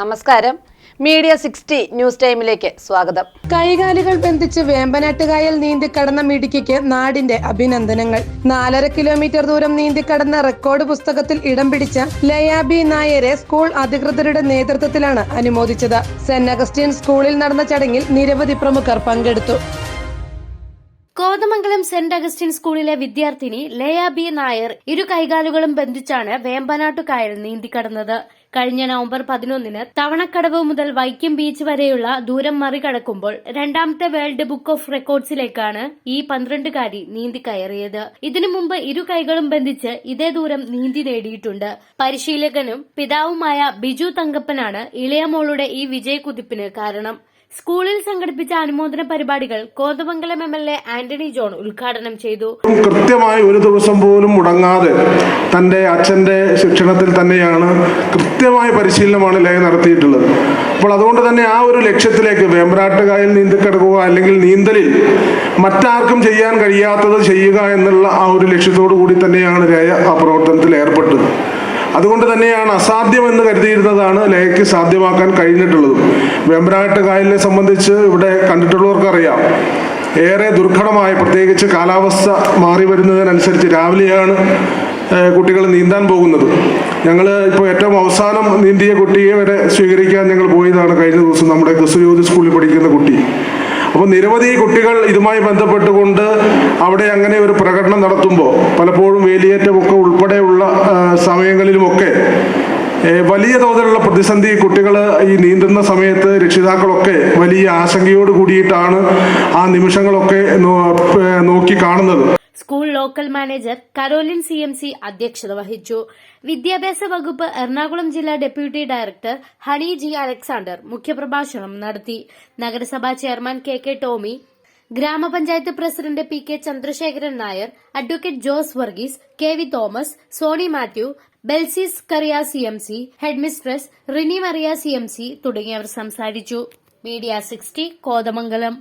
നമസ്കാരം. Media sixty news ടൈമിലേക്ക് സ്വാഗതം. കൈകാലുകൾ ബന്ധിച്ച് വേമ്പനാട്ടുകായൽ നീന്തിക്കടന്ന മിടുക്കിക്ക് നാടിന്റെ അഭിനന്ദനങ്ങൾ. നാലര കിലോമീറ്റർ ദൂരം നീന്തിക്കടന്ന റെക്കോർഡ് പുസ്തകത്തിൽ ഇടം പിടിച്ച ലയാബി നായരെ സ്കൂൾ അധികൃതരുടെ നേതൃത്വത്തിലാണ് അനുമോദിച്ചത്. സെന്റ് അഗസ്റ്റിൻ സ്കൂളിൽ നടന്ന ചടങ്ങിൽ നിരവധി പ്രമുഖർ പങ്കെടുത്തു. കോതമംഗലം സെന്റ് അഗസ്റ്റിൻ സ്കൂളിലെ വിദ്യാർത്ഥിനി ലയാബി ബി നായർ ഇരു കൈകാലുകളും ബന്ധിച്ചാണ് വേമ്പനാട്ടുകായൽ നീന്തിക്കടന്നത്. കഴിഞ്ഞ നവംബർ പതിനൊന്നിന് തവണക്കടവ് മുതൽ വൈക്കം ബീച്ച് വരെയുള്ള ദൂരം മറികടക്കുമ്പോൾ രണ്ടാമത്തെ വേൾഡ് ബുക്ക് ഓഫ് റെക്കോർഡ്സിലേക്കാണ് ഈ പന്ത്രണ്ടുകാരി നീന്തിക്കയറിയത്. ഇതിനു മുമ്പ് ഇരു കൈകളും ബന്ധിച്ച് ഇതേ ദൂരം നീന്തി നേടിയിട്ടുണ്ട്. പരിശീലകനും പിതാവുമായ ബിജു തങ്കപ്പനാണ് ഇളയമോളുടെ ഈ വിജയക്കുതിപ്പിന് കാരണം. സ്കൂളിൽ സംഘടിപ്പിച്ച അനുമോദന പരിപാടികൾ Kothamangalam M L A Antony John ഉദ്ഘാടനം ചെയ്തു. കൃത്യമായി ഒരു ദിവസം പോലും മുടങ്ങാതെ തന്റെ അച്ഛന്റെ ശിക്ഷണത്തിൽ തന്നെയാണ് കൃത്യമായ പരിശീലനമാണ് ലയ നടത്തിയിട്ടുള്ളത്. അപ്പോൾ അതുകൊണ്ട് തന്നെ ആ ഒരു ലക്ഷ്യത്തിലേക്ക് വേമ്പനാട്ടുകായൽ നീന്തിക്കിടക്കുക അല്ലെങ്കിൽ നീന്തലിൽ മറ്റാർക്കും ചെയ്യാൻ കഴിയാത്തത് ചെയ്യുക എന്നുള്ള ആ ഒരു ലക്ഷ്യത്തോടു കൂടി തന്നെയാണ് ലയ ആ പ്രവർത്തനത്തിൽ ഏർപ്പെട്ടത്. അതുകൊണ്ട് തന്നെയാണ് അസാധ്യം എന്ന് കരുതിയിരുന്നതാണ് ലേഖയ്ക്ക് സാധ്യമാക്കാൻ കഴിഞ്ഞിട്ടുള്ളത്. വേമ്പനാട്ട് കായലിനെ സംബന്ധിച്ച് ഇവിടെ കണ്ടിട്ടുള്ളവർക്കറിയാം. ഏറെ ദുർഘടമായ പ്രത്യേകിച്ച് കാലാവസ്ഥ മാറി വരുന്നതിനനുസരിച്ച് രാവിലെയാണ് കുട്ടികൾ നീന്താൻ പോകുന്നത്. ഞങ്ങൾ ഇപ്പോൾ ഏറ്റവും അവസാനം നീന്തിയ കുട്ടിയെ വരെ സ്വീകരിക്കാൻ ഞങ്ങൾ പോയതാണ് കഴിഞ്ഞ ദിവസം നമ്മുടെ ക്രിസ്തുജ്യോതി സ്കൂളിൽ പഠിക്കുന്ന കുട്ടി. അപ്പോൾ നിരവധി കുട്ടികൾ ഇതുമായി ബന്ധപ്പെട്ടുകൊണ്ട് അവിടെ അങ്ങനെ ഒരു പ്രകടനം നടത്തുമ്പോൾ പലപ്പോഴും വേലിയേറ്റമൊക്കെ ഉൾപ്പെടെയുള്ള സമയങ്ങളിലുമൊക്കെ വലിയ തോതിലുള്ള പ്രതിസന്ധി കുട്ടികൾ ഈ നീന്തുന്ന സമയത്ത് രക്ഷിതാക്കളൊക്കെ വലിയ ആശങ്കയോട് കൂടിയിട്ടാണ് ആ നിമിഷങ്ങളൊക്കെ നോക്കി കാണുന്നത്. School local manager Caroline C M C അധ്യക്ഷത വഹിച്ചു. വിദ്യാഭ്യാസ വകുപ്പ് എറണാകുളം ജില്ലാ deputy director Honey G Alexander മുഖ്യപ്രഭാഷണം നടത്തി. നഗരസഭാ ചെയർമാൻ കെ കെ ടോമി ഗ്രാമപഞ്ചായത്ത് president P K Chandrasekharan Nair advocate Jose Varghese K V Thomas Sony Mathew Belsis Kariya C M C headmistress Rini Mariya C M C തുടങ്ങിയവർ സംസാരിച്ചു. Media sixty Kothamangalam.